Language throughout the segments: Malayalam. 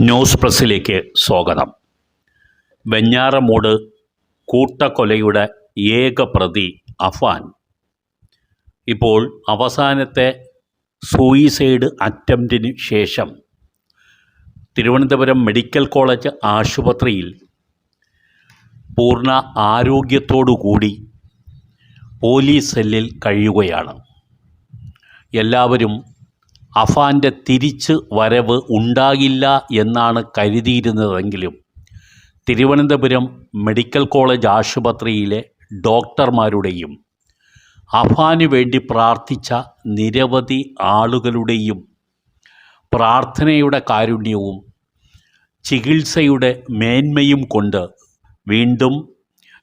ന്യൂസ് പ്രസ്സിലേക്ക് സ്വാഗതം. വെഞ്ഞാറമൂട് കൂട്ടക്കൊലയുടെ ഏക പ്രതി അഫാൻ ഇപ്പോൾ അവസാനത്തെ സൂയിസൈഡ് അറ്റംപ്റ്റിന് ശേഷം തിരുവനന്തപുരം മെഡിക്കൽ കോളേജ് ആശുപത്രിയിൽ പൂർണ ആരോഗ്യത്തോടു കൂടി പോലീസ് സെല്ലിൽ കഴിയുകയാണ്. എല്ലാവരും അഫാന്റെ തിരിച്ച് വരവ് ഉണ്ടാകില്ല എന്നാണ് കരുതിയിരുന്നതെങ്കിലും തിരുവനന്തപുരം മെഡിക്കൽ കോളേജ് ആശുപത്രിയിലെ ഡോക്ടർമാരുടെയും അഫാന് വേണ്ടി പ്രാർത്ഥിച്ച നിരവധി ആളുകളുടെയും പ്രാർത്ഥനയുടെ കാരുണ്യവും ചികിത്സയുടെ മേന്മയും കൊണ്ട് വീണ്ടും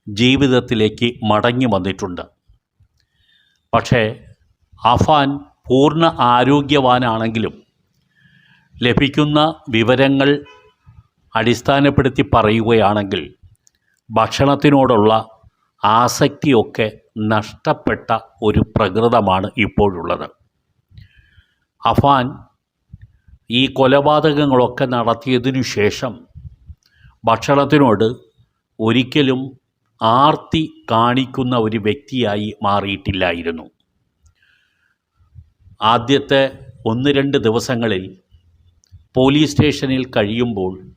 ജീവിതത്തിലേക്ക് മടങ്ങി വന്നിട്ടുണ്ട്. പക്ഷേ അഫാൻ പൂർണ ആരോഗ്യവാനാണെങ്കിലും ലഭിക്കുന്ന വിവരങ്ങൾ അടിസ്ഥാനപ്പെടുത്തി പറയുകയാണെങ്കിൽ ഭക്ഷണത്തിനോടുള്ള ആസക്തിയൊക്കെ നഷ്ടപ്പെട്ട ഒരു പ്രകൃതമാണ് ഇപ്പോഴുള്ളത്. അഫാൻ ഈ കൊലപാതകങ്ങളൊക്കെ നടത്തിയതിനു ശേഷം ഭക്ഷണത്തിനോട് ഒരിക്കലും ആർത്തി കാണിക്കുന്ന ഒരു വ്യക്തിയായി മാറിയിട്ടില്ലായിരുന്നു. ആദ്യത്തെ ഒന്ന് രണ്ട് ദിവസങ്ങളിൽ പോലീസ് സ്റ്റേഷനിൽ കഴിയുമ്പോൾ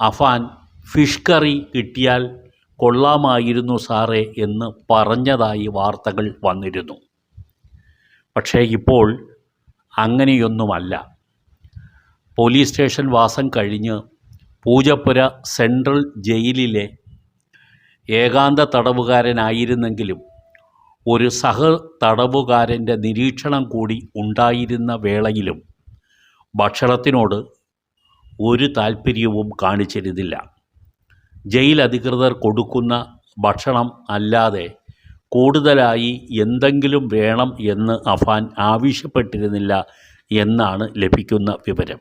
അഫാൻ ഫിഷ് കറി കിട്ടിയാൽ കൊള്ളാമായിരുന്നു സാറേ എന്ന് പറഞ്ഞതായി വാർത്തകൾ വന്നിരുന്നു. പക്ഷേ ഇപ്പോൾ അങ്ങനെയൊന്നുമല്ല. പോലീസ് സ്റ്റേഷൻ വാസം കഴിഞ്ഞ് പൂജപ്പുര സെൻട്രൽ ജയിലിലെ ഏകാന്ത തടവുകാരനായിരുന്നെങ്കിലും ഒരു സഹ തടവുകാരന്റെ നിരീക്ഷണം കൂടി ഉണ്ടായിരുന്ന വേളയിലും ഭക്ഷണത്തിനോട് ഒരു താല്പര്യവും കാണിച്ചിരുന്നില്ല. ജയിൽ അധികൃതർ കൊടുക്കുന്ന ഭക്ഷണം അല്ലാതെ കൂടുതലായി എന്തെങ്കിലും വേണം എന്ന് അഫാൻ ആവശ്യപ്പെട്ടിരുന്നില്ല എന്നാണ് ലഭിക്കുന്ന വിവരം.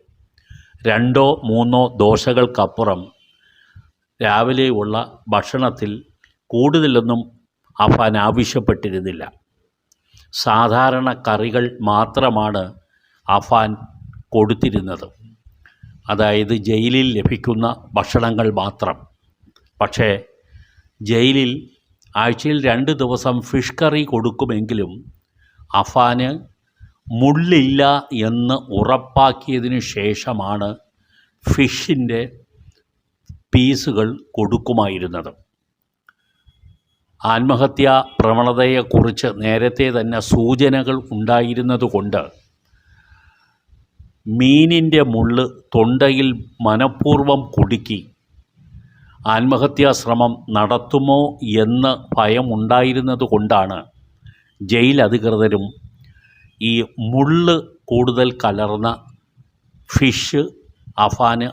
രണ്ടോ മൂന്നോ ദോശകൾക്കപ്പുറം രാവിലെയുള്ള ഭക്ഷണത്തിൽ കൂടുതലൊന്നും അഫാൻ ആവശ്യപ്പെട്ടിരുന്നില്ല. സാധാരണ കറികൾ മാത്രമാണ് അഫാൻ കൊടുത്തിരുന്നത്. അതായത് ജയിലിൽ ലഭിക്കുന്ന ഭക്ഷണങ്ങൾ മാത്രം. പക്ഷേ ജയിലിൽ ആഴ്ചയിൽ രണ്ട് ദിവസം ഫിഷ് കറി കൊടുക്കുമെങ്കിലും അഫാന് മുള്ളില്ല എന്ന് ഉറപ്പാക്കിയതിനു ശേഷമാണ് ഫിഷിന്റെ പീസുകൾ കൊടുക്കുമായിരുന്നത്. ആത്മഹത്യാ പ്രവണതയെക്കുറിച്ച് നേരത്തെ തന്നെ സൂചനകൾ ഉണ്ടായിരുന്നതുകൊണ്ട് മീനിന്റെ മുള്ള് തൊണ്ടയിൽ മനഃപൂർവം കുടുക്കി. ആത്മഹത്യാ ശ്രമം നടത്തുമോ എന്ന് ഭയമുണ്ടായിരുന്നതുകൊണ്ടാണ് ജയിൽ അധികൃതരും ഈ മുള്ള് കൂടുതൽ കലർന്ന ഫിഷ് അഫാന്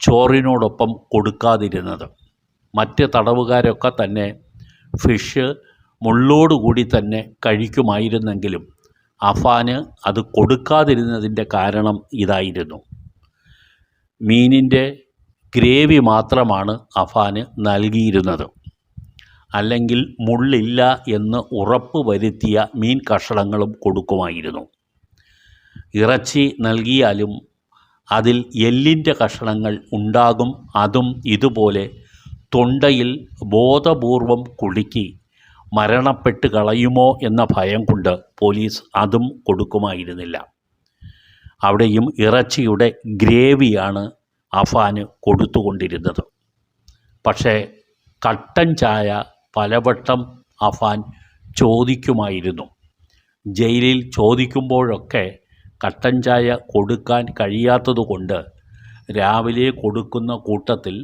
ചോറിനോടൊപ്പം കൊടുക്കാതിരുന്നത്. മറ്റ് തടവുകാരൊക്കെ തന്നെ ഫിഷ് മുള്ളോടുകൂടി തന്നെ കഴിക്കുമായിരുന്നെങ്കിലും അഫാന് അത് കൊടുക്കാതിരുന്നതിന്റെ കാരണം ഇതായിരുന്നു. മീനിന്റെ ഗ്രേവി മാത്രമാണ് അഫാന് നൽകിയിരുന്നത്. അല്ലെങ്കിൽ മുള്ളില്ല എന്ന് ഉറപ്പ് വരുത്തിയ മീൻ കഷണങ്ങളും കൊടുക്കുമായിരുന്നു. ഇറച്ചി നൽകിയാലും അതിൽ എല്ലിന്റെ കഷണങ്ങൾ ഉണ്ടാകും. അതും ഇതുപോലെ തൊണ്ടയിൽ ബോധപൂർവം കുടുക്കി മരണപ്പെട്ട് കളയുമോ എന്ന ഭയം കൊണ്ട് പോലീസ് അതും കൊടുക്കുമായിരുന്നില്ല. അവിടെയും ഇറച്ചിയുടെ ഗ്രേവിയാണ് അഫാന് കൊടുത്തുകൊണ്ടിരുന്നത്. പക്ഷേ കട്ടൻ ചായ പലവട്ടം അഫാൻ ചോദിക്കുമായിരുന്നു. ജയിലിൽ ചോദിക്കുമ്പോഴൊക്കെ കട്ടൻ ചായ കൊടുക്കാൻ കഴിയാത്തതുകൊണ്ട് രാവിലെ കൊടുക്കുന്ന കൂട്ടത്തിൽ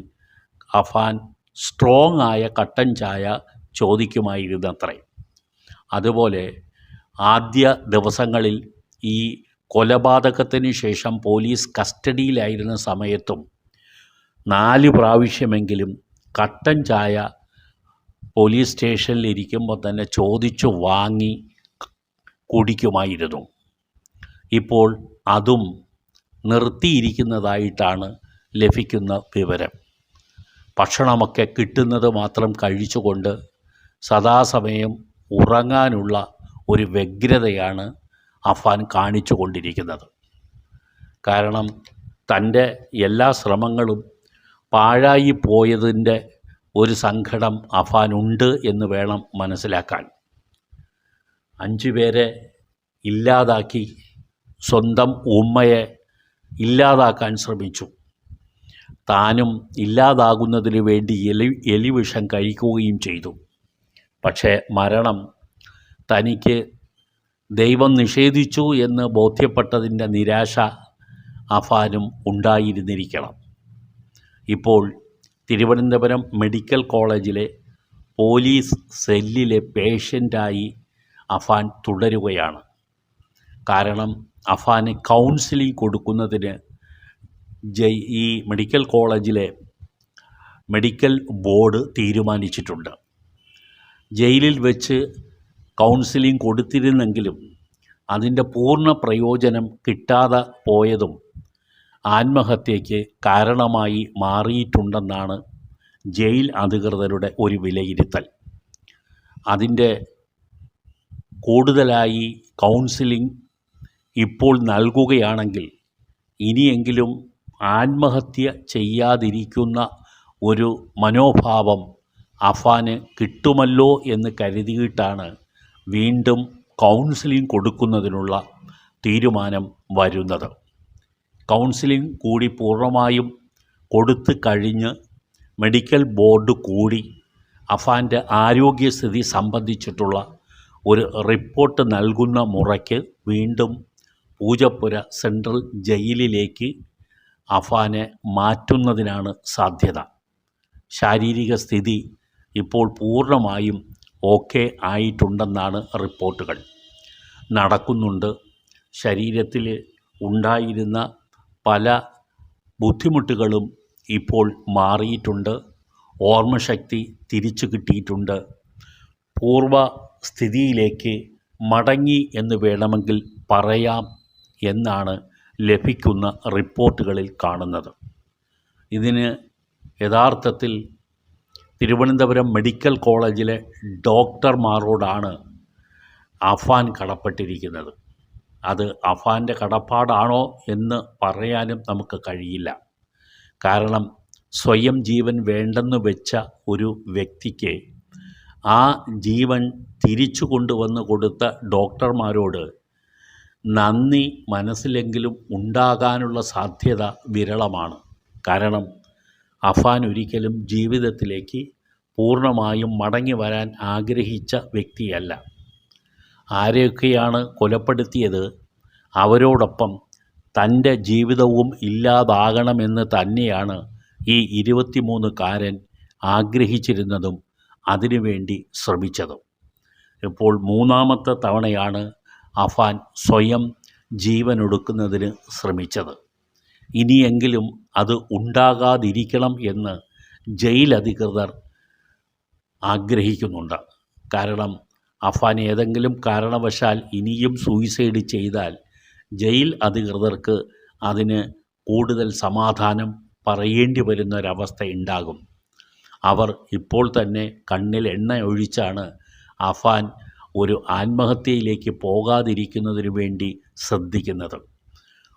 അഫാൻ സ്ട്രോങ് ആയ കട്ടൻ ചായ ചോദിക്കുമായിരുന്നത്രേ. അതുപോലെ ആദ്യ ദിവസങ്ങളിൽ ഈ കൊലപാതകത്തിന് ശേഷം പോലീസ് കസ്റ്റഡിയിലായിരുന്ന സമയത്തും നാല് പ്രാവശ്യമെങ്കിലും കട്ടൻ ചായ പോലീസ് സ്റ്റേഷനിൽ ഇരിക്കുമ്പോൾ തന്നെ ചോദിച്ചു വാങ്ങി കുടിക്കുമായിരുന്നു. ഇപ്പോൾ അതും നിർത്തിയിരിക്കുന്നതായിട്ടാണ് ലഭിക്കുന്ന വിവരം. ഭക്ഷണമൊക്കെ കിട്ടുന്നത് മാത്രം കഴിച്ചുകൊണ്ട് സദാസമയം ഉറങ്ങാനുള്ള ഒരു വ്യഗ്രതയാണ് അഫാൻ കാണിച്ചു കൊണ്ടിരിക്കുന്നത് കാരണം തന്റെ എല്ലാ ശ്രമങ്ങളും പാഴായി പോയതിന്റെ ഒരു സങ്കടം അഫാനുണ്ട് എന്ന് വേണം മനസ്സിലാക്കാൻ. അഞ്ചു പേരെ ഇല്ലാതാക്കി സ്വന്തം ഉമ്മയെ ഇല്ലാതാക്കാൻ ശ്രമിച്ചു. താനും ഇല്ലാതാകുന്നതിന് വേണ്ടി എലി എലിവിഷം കഴിക്കുകയും ചെയ്തു. പക്ഷേ മരണം തനിക്ക് ദൈവം നിഷേധിച്ചു എന്ന് ബോധ്യപ്പെട്ടതിന്റെ നിരാശ അഫാനും ഉണ്ടായിരുന്നിരിക്കണം. ഇപ്പോൾ തിരുവനന്തപുരം മെഡിക്കൽ കോളേജിലെ പോലീസ് സെല്ലിലെ പേഷ്യന്റായി അഫാൻ തുടരുകയാണ്. കാരണം അഫാന് കൗൺസിലിംഗ് കൊടുക്കുന്നതിന് ജയ് ഈ മെഡിക്കൽ കോളേജിലെ മെഡിക്കൽ ബോർഡ് തീരുമാനിച്ചിട്ടുണ്ട്. ജയിലിൽ വെച്ച് കൗൺസിലിംഗ് കൊടുത്തിരുന്നെങ്കിലും അതിന്റെ പൂർണ പ്രയോജനം കിട്ടാതെ പോയതും ആത്മഹത്യയ്ക്ക് കാരണമായി മാറിയിട്ടുണ്ടെന്നാണ് ജയിൽ അധികൃതരുടെ ഒരു വിലയിരുത്തൽ. അതിന്റെ കൂടുതലായി കൗൺസിലിംഗ് ഇപ്പോൾ നൽകുകയാണെങ്കിൽ ഇനിയെങ്കിലും ആത്മഹത്യ ചെയ്യാതിരിക്കുന്ന ഒരു മനോഭാവം അഫാന് കിട്ടുമല്ലോ എന്ന് കരുതിയിട്ടാണ് വീണ്ടും കൗൺസിലിംഗ് കൊടുക്കുന്നതിനുള്ള തീരുമാനം വരുന്നത്. കൗൺസിലിംഗ് കൂടി പൂർണമായും കൊടുത്തു കഴിഞ്ഞ് മെഡിക്കൽ ബോർഡ് കൂടി അഫാന്റെ ആരോഗ്യസ്ഥിതി സംബന്ധിച്ചിട്ടുള്ള ഒരു റിപ്പോർട്ട് നൽകുന്ന മുറയ്ക്ക് വീണ്ടും പൂജപ്പുര സെൻട്രൽ ജയിലിലേക്ക് അഫാനെ മാറ്റുന്നതിനാണ് സാധ്യത. ശാരീരിക സ്ഥിതി ഇപ്പോൾ പൂർണമായും ഓക്കെ ആയിട്ടുണ്ടെന്നാണ് റിപ്പോർട്ടുകൾ. നടക്കുന്നുണ്ട്. ശരീരത്തിൽ ഉണ്ടായിരുന്ന പല ബുദ്ധിമുട്ടുകളും ഇപ്പോൾ മാറിയിട്ടുണ്ട്. ഓർമ്മശക്തി തിരിച്ചു കിട്ടിയിട്ടുണ്ട്. പൂർവ സ്ഥിതിയിലേക്ക് മടങ്ങി എന്ന് വേണമെങ്കിൽ പറയാം എന്നാണ് ലഭിക്കുന്ന റിപ്പോർട്ടുകളിൽ കാണുന്നത്. ഇതിന് യഥാർത്ഥത്തിൽ തിരുവനന്തപുരം മെഡിക്കൽ കോളേജിലെ ഡോക്ടർമാരോടാണ് അഫാൻ കടപ്പെട്ടിരിക്കുന്നത്. അത് അഫാന്റെ കടപ്പാടാണോ എന്ന് പറയാനും നമുക്ക് കഴിയില്ല. കാരണം സ്വയം ജീവൻ വേണ്ടെന്ന് വെച്ച ഒരു വ്യക്തിക്ക് ആ ജീവൻ തിരിച്ചു കൊണ്ടുവന്ന് കൊടുത്ത ഡോക്ടർമാരോട് നന്ദി മനസ്സിലെങ്കിലും ഉണ്ടാകാനുള്ള സാധ്യത വിരളമാണ്. കാരണം അഫാൻ ഒരിക്കലും ജീവിതത്തിലേക്ക് പൂർണമായും മടങ്ങി വരാൻ ആഗ്രഹിച്ച വ്യക്തിയല്ല. ആരെയൊക്കെയാണ് കൊലപ്പെടുത്തിയത്? അവരോടൊപ്പം തന്റെ ജീവിതവും ഇല്ലാതാകണമെന്ന് തന്നെയാണ് ഈ ഇരുപത്തിമൂന്നുകാരൻ ആഗ്രഹിച്ചിരുന്നതും അതിനുവേണ്ടി ശ്രമിച്ചതും. ഇപ്പോൾ മൂന്നാമത്തെ തവണയാണ് അഫാൻ സ്വയം ജീവനൊടുക്കുന്നതിന് ശ്രമിച്ചത്. ഇനിയെങ്കിലും അത് ഉണ്ടാകാതിരിക്കണം എന്ന് ജയിൽ അധികൃതർ ആഗ്രഹിക്കുന്നുണ്ട്. കാരണം അഫാൻ ഏതെങ്കിലും കാരണവശാൽ ഇനിയും സൂയിസൈഡ് ചെയ്താൽ ജയിൽ അധികൃതർക്ക് അതിന് കൂടുതൽ സമാധാനം പറയേണ്ടി വരുന്നൊരവസ്ഥ ഉണ്ടാകും അവർ ഇപ്പോൾ തന്നെ കണ്ണിൽ എണ്ണ ഒഴിച്ചാണ് അഫാൻ ഒരു ആത്മഹത്യയിലേക്ക് പോകാതിരിക്കുന്നതിന് വേണ്ടി ശ്രദ്ധിക്കുന്നത്.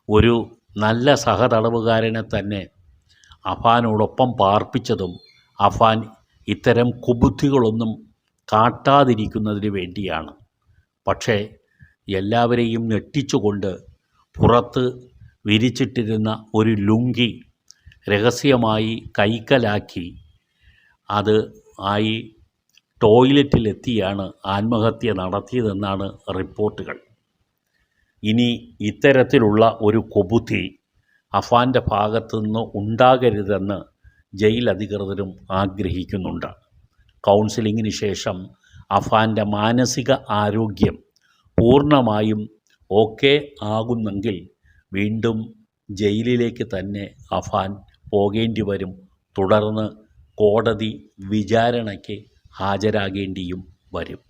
ഒരു നല്ല സഹതടവുകാരനെ തന്നെ അഫാനോടൊപ്പം പാർപ്പിച്ചതും അഫാൻ ഇത്തരം കുബുദ്ധികളൊന്നും കാട്ടാതിരിക്കുന്നതിന് വേണ്ടിയാണ്. പക്ഷേ എല്ലാവരെയും ഞെട്ടിച്ചുകൊണ്ട് പുറത്ത് വിരിച്ചിട്ടിരുന്ന ഒരു ലുങ്കി രഹസ്യമായി കൈക്കലാക്കി അത് ആയി ടോയ്ലറ്റിലെത്തിയാണ് ആത്മഹത്യ നടത്തിയതെന്നാണ് റിപ്പോർട്ടുകൾ. ഇനി ഇത്തരത്തിലുള്ള ഒരു കൊബുദ്ധി അഫാന്റെ ഭാഗത്തുനിന്ന് ഉണ്ടാകരുതെന്ന് ജയിൽ അധികൃതരും ആഗ്രഹിക്കുന്നുണ്ട്. കൗൺസിലിങ്ങിന് ശേഷം അഫാന്റെ മാനസിക ആരോഗ്യം പൂർണമായും ഓക്കെ ആകുന്നെങ്കിൽ വീണ്ടും ജയിലിലേക്ക് തന്നെ അഫാൻ പോകേണ്ടി വരും തുടർന്ന് കോടതി വിചാരണയ്ക്ക് ഹാജരാകേണ്ടിയും വരും.